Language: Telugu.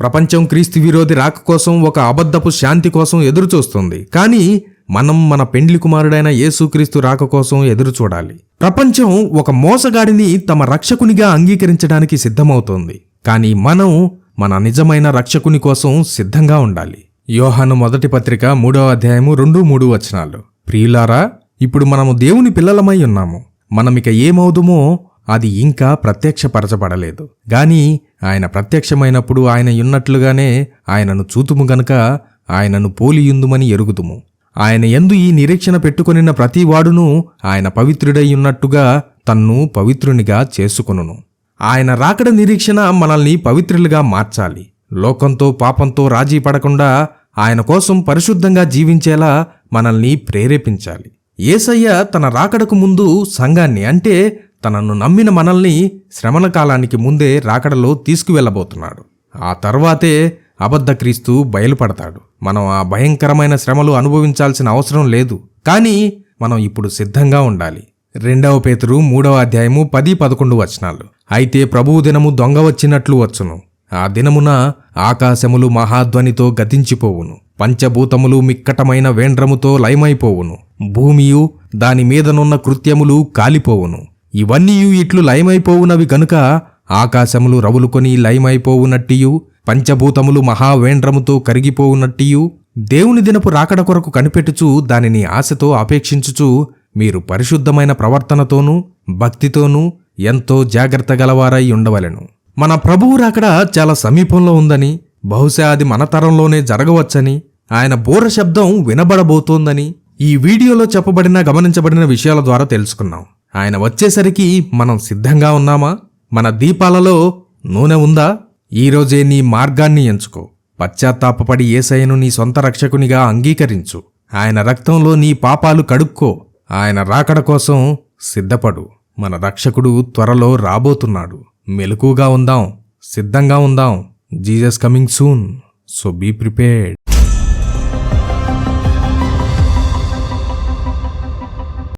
ప్రపంచం క్రీస్తు విరోధి రాక కోసం ఒక అబద్ధపు శాంతి కోసం ఎదురుచూస్తుంది. కానీ మనం మన పెండ్లి కుమారుడైన యేసుక్రీస్తు రాక కోసం ఎదురు చూడాలి ప్రపంచం ఒక మోసగాడిని తమ రక్షకునిగా అంగీకరించడానికి సిద్ధమవుతోంది. కానీ మనం మన నిజమైన రక్షకుని కోసం సిద్ధంగా ఉండాలి. యోహాను మొదటి పత్రిక మూడో అధ్యాయము రెండు మూడు వచనాలు. ప్రియులారా ఇప్పుడు మనము దేవుని పిల్లలమై ఉన్నాము. మనమిక ఏమవుదుమో అది ఇంకా ప్రత్యక్షపరచబడలేదు. గాని ఆయన ప్రత్యక్షమైనప్పుడు ఆయన ఉన్నట్లుగానే ఆయనను చూతుము గనుక ఆయనను పోలియుందుమని ఎరుగుతుము ఆయన ఎందు ఈ నిరీక్షణ పెట్టుకొనిన ప్రతివాడును ఆయన పవిత్రుడై ఉన్నట్టుగా తన్ను పవిత్రునిగా చేసుకొనును. ఆయన రాకడ నిరీక్షణ మనల్ని పవిత్రులుగా మార్చాలి. లోకంతో పాపంతో రాజీ పడకుండా ఆయన కోసం పరిశుద్ధంగా జీవించేలా మనల్ని ప్రేరేపించాలి. ఏసయ్య తన రాకడకు ముందు సంఘాన్ని అంటే తనను నమ్మిన మనల్ని శ్రమణ కాలానికి ముందే రాకడలో తీసుకువెళ్ళబోతున్నాడు. ఆ తర్వాతే అబద్ధ క్రీస్తు బయలుపడతాడు. మనం ఆ భయంకరమైన శ్రమలు అనుభవించాల్సిన అవసరం లేదు. కానీ మనం ఇప్పుడు సిద్ధంగా ఉండాలి. రెండవ పేతురు మూడవ అధ్యాయము పది పదకొండు వచనాలు. అయితే ప్రభువు దినము దొంగ వచ్చినట్లు వచ్చును. ఆ దినమున ఆకాశములు మహాధ్వనితో గతించిపోవును. పంచభూతములు మిక్కటమైన వేండ్రముతో లయమైపోవును. భూమియు దాని మీదనున్న కృత్యములు కాలిపోవును. ఇవన్నీ ఇట్లు లయమైపోవునవి గనుక ఆకాశములు రవులుకొని లయమైపోవునట్టియు పంచభూతములు మహావేండ్రముతో కరిగిపోవునట్టియు దేవుని దినపు రాకడ కొరకు కనిపెట్టుచు దానిని ఆశతో అపేక్షించుచు మీరు పరిశుద్ధమైన ప్రవర్తనతోనూ భక్తితోనూ ఎంతో జాగ్రత్త గలవారై ఉండవలెను. మన ప్రభువు రాకడ చాలా సమీపంలో ఉందని బహుశా అది మన తరంలోనే జరగవచ్చని ఆయన బోర శబ్దం వినబడబోతోందని ఈ వీడియోలో చెప్పబడిన గమనించబడిన విషయాల ద్వారా తెలుసుకున్నాం. ఆయన వచ్చేసరికి మనం సిద్ధంగా ఉన్నామా? మన దీపాలలో నూనె ఉందా? ఈరోజే నీ మార్గాన్ని ఎంచుకో. పశ్చాత్తాపపడి ఏసయ్యను నీ సొంత రక్షకునిగా అంగీకరించు. ఆయన రక్తంలో నీ పాపాలు కడుక్కో. ఆయన రాకడ కోసం సిద్ధపడు. మన రక్షకుడు త్వరలో రాబోతున్నాడు. మెలకుగా ఉందాం. సిద్ధంగా ఉందాం. Jesus coming soon. So be prepared.